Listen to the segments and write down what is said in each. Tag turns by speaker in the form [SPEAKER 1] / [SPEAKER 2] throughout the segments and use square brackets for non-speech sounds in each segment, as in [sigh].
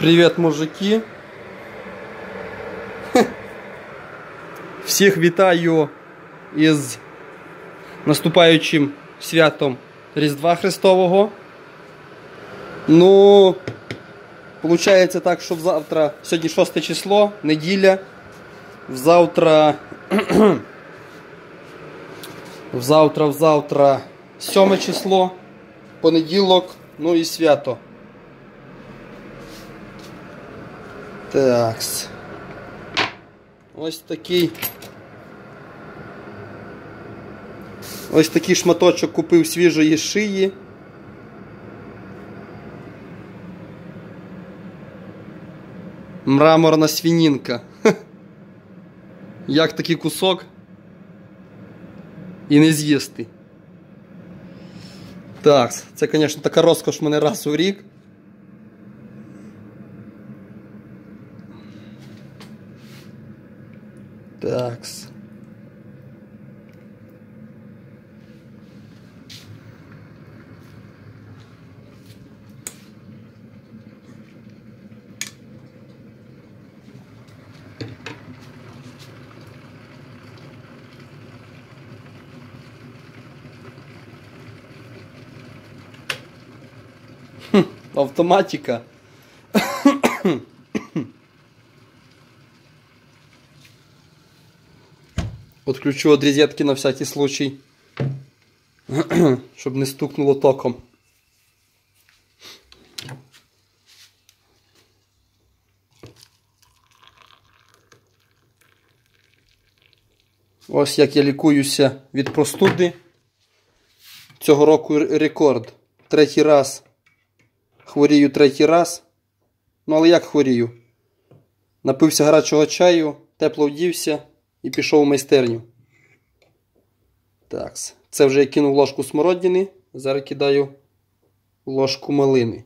[SPEAKER 1] Привет, мужики. Всіх вітаю із наступаючим святом Різдва Христового. Ну, получається так, що завтра, сьогодні 6 число, неділя. Завтра. [clears throat] Завтра, взавтра 7 число, понеділок, ну і свято. Такс. Ось такий. Ось такий шматочок купив свіжої шиї. Мраморна свінінка. [laughs] Як такий кусок і не з'їсти. Так, це, звісно, така розкош мене раз у рік. Такс. Автоматика. Отключу от розетки на всякий случай. [clears throat] Щоб не стукнуло током. Ось як я лікуюся від простуди. Цього року рекорд. Третій раз. Хворію третій раз. Ну, але як хворію? Напився гарячого чаю, тепло вдівся і пішов у майстерню. Так, це вже я кинув ложку смородини. Зараз кидаю ложку малини.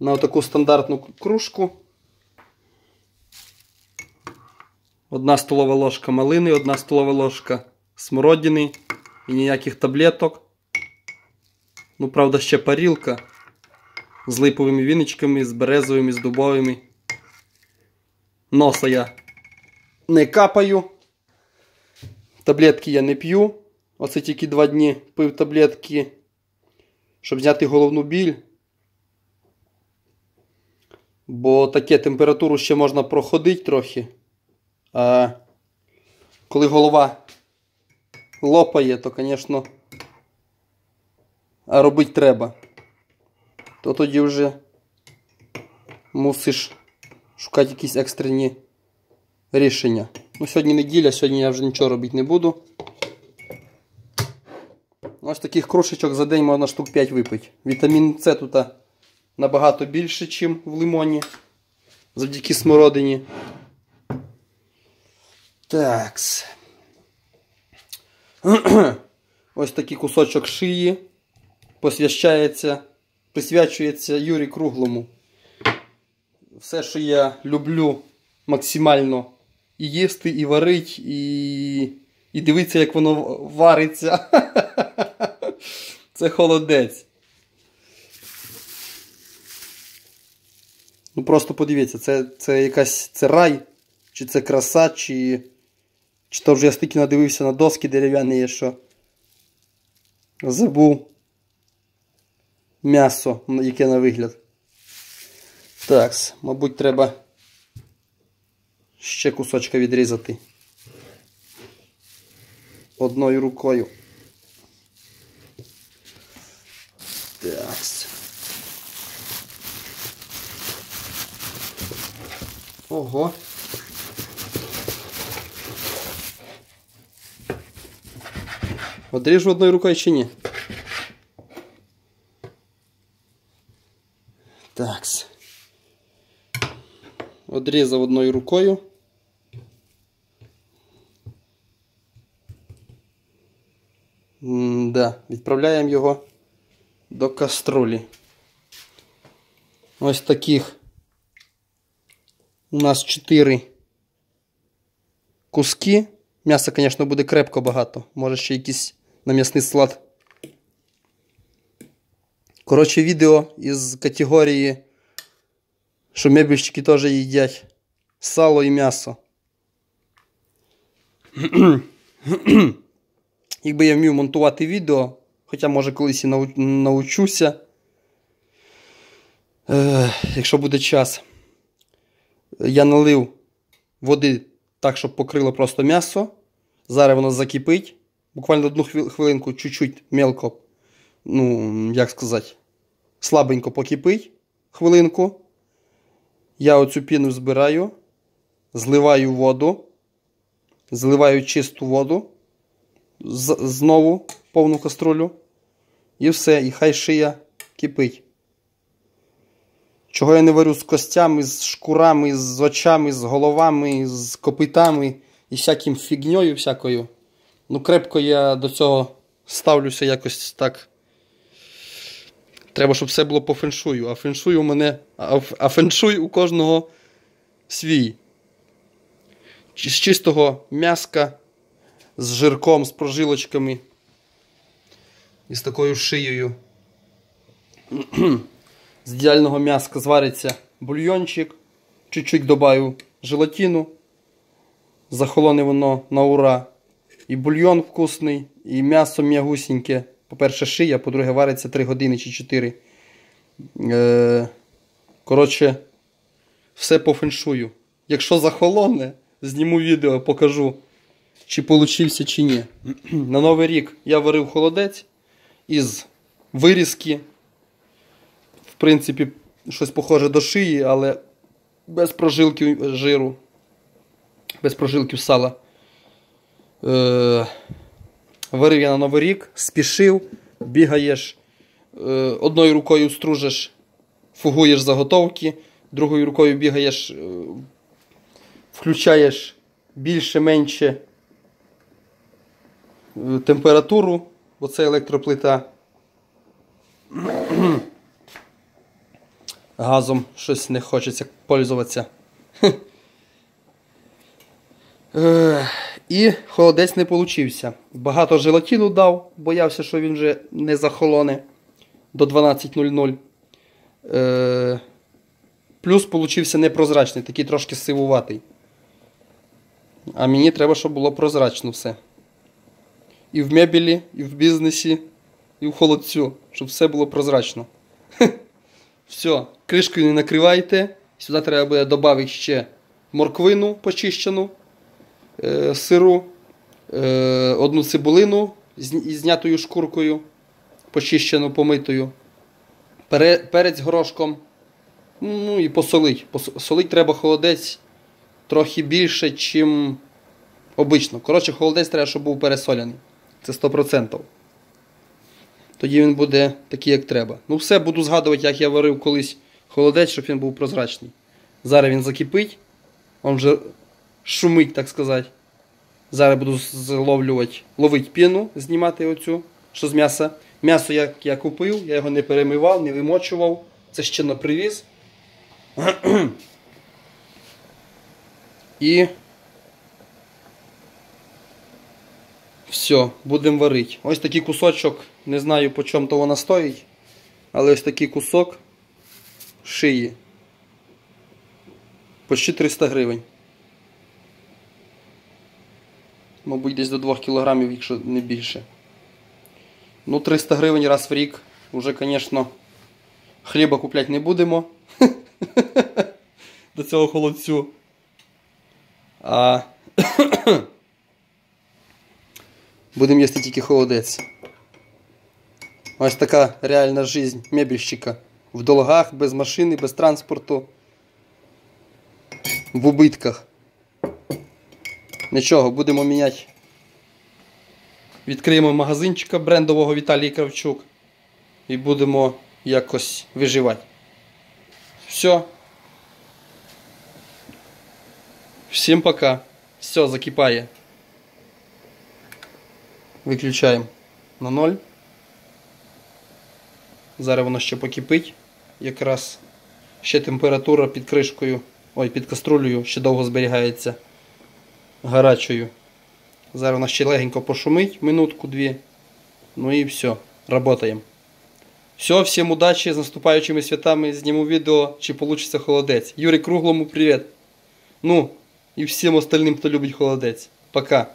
[SPEAKER 1] На таку стандартну кружку. Одна столова ложка малини, одна столова ложка смородини і ніяких таблеток. Ну, правда, ще парілка з липовими віничками, з березовими, з дубовими. Носа я не капаю. Таблетки я не п'ю. Оце тільки два дні пив таблетки, щоб зняти головну біль. Бо таке температуру ще можна проходити трохи. А коли голова лопає, то, звісно, робити треба. То тоді вже мусиш шукати якісь екстрені рішення. Ну, Сьогодні неділя, сьогодні я вже нічого робити не буду. Ось таких крушечок за день можна штук 5 випити. Вітамін С тут набагато більше, ніж в лимоні. Завдяки смородині. Такс. [clears throat] Ось такий кусочок шиї посвящається, присвячується Юрі Круглому. Все, що я люблю максимально і їсти, і варить, і і дивитися, як воно вариться. Це холодець. Ну просто подивіться, це це якась це рай, чи це краса, чи чи то вже я стільки надивився на доски дерев'яні, що забув м'ясо, яке на вигляд. Так, мабуть, треба ще кусочка відрізати одною рукою. Так. Ого. Одріжу одною рукою чи ні? Такс. Одрізав одною рукою. Да, Відправляємо його до каструлі. Ось таких у нас 4 куски. М'яса, звісно, буде крепко багато. Може ще якийсь на м'ясний салат. Коротше, відео із категорії що мебельщики теж їдять сало і м'ясо. [clears throat] Якби я вмів монтувати відео, хоча може колись і нау- научуся, е, якщо буде час, я налив води так, щоб покрило просто м'ясо. Зараз воно закипить. Буквально одну хвилинку, чуть-чуть мелко, ну, як сказати, слабенько покипить хвилинку. Я оцю піну збираю, зливаю воду, зливаю чисту воду, з- знову повну каструлю. І все, і хай шия кипить. Чого я не варю з костями, з шкурами, з очами, з головами, з копитами і всяким фігньою всякою. Ну, крепко я до цього ставлюся якось так. Треба, щоб все було по феншую. А феншуй у мене. А, а феншуй у кожного свій. З чистого м'яска, з жирком, з прожилочками. І з такою шиєю. З ідеального м'яска звариться бульйончик. Чуть-чуть добавив желатину. Захолоне воно на ура. І бульйон вкусний, і м'ясо м'ягусіньке. По-перше, шия, по-друге, вариться 3 години чи 4. Е, коротше, все по феншую. Якщо захолоне, зніму відео, покажу, чи получився, чи ні. [clears throat] На Новий рік я варив холодець із вирізки. В принципі, щось похоже до шиї, але без прожилків жиру, без прожилків сала. Е, варив я на Новий рік, спішив, бігаєш, е, одною рукою стружиш, фугуєш заготовки, другою рукою бігаєш, е, включаєш більше-менше температуру, бо це електроплита. Газом щось не хочеться пользуватися. І холодець не получився. Багато желатину дав, боявся, що він вже не захолоне до 12.00. Е, Плюс получився непрозрачний, такий трошки сивуватий. А мені треба, щоб було прозрачно все. І в мебелі, і в бізнесі, і в холодцю, щоб все було прозрачно. [laughs] Все, кришкою не накривайте. Сюди треба буде додати ще морквину почищену, е, сиру, е, одну цибулину із знятою шкуркою, почищену, помитою, пере, перець горошком. Ну і посолить. Пос- Солить треба холодець трохи більше, чим обично. Коротше, холодець треба, щоб був пересоляний. Це 100%. Тоді він буде такий, як треба. Ну, все, буду згадувати, як я варив колись холодець, щоб він був прозрачний. Зараз він закипить, він вже шумить, так сказати. Зараз буду зловлювати, ловити піну, знімати оцю, що з м'яса. М'ясо як я купив, я його не перемивав, не вимочував. Це ще на привіз. [clears throat] І все, будемо варити. Ось такий кусочок, не знаю по чому то вона стоїть, але ось такий кусок шиї. Почти 300 гривень. Мабуть, десь до 2 кілограмів, якщо не більше. Ну, 300 гривень раз в рік. Уже, звісно, хліба купляти не будемо. [laughs] До цього холодцю. А будемо їсти тільки холодець. Ось така реальна жизнь мебельщика. В долгах, без машини, без транспорту. В убитках. Нічого, будемо міняти. Відкриємо магазинчика брендового Віталій Кравчук. І будемо якось виживати. Все. Всім пока. Все, закипає. Виключаємо на ноль. Зараз воно ще покипить. Якраз ще температура під кришкою, ой, під каструлею ще довго зберігається гарячою. Зараз воно ще легенько пошумить, минутку-дві. Ну і все, работаємо. Все, всім удачі з наступаючими святами. Зніму відео, чи вийде холодець. Юрій Круглому привіт. Ну, і всім остальним, хто любить холодець. Пока.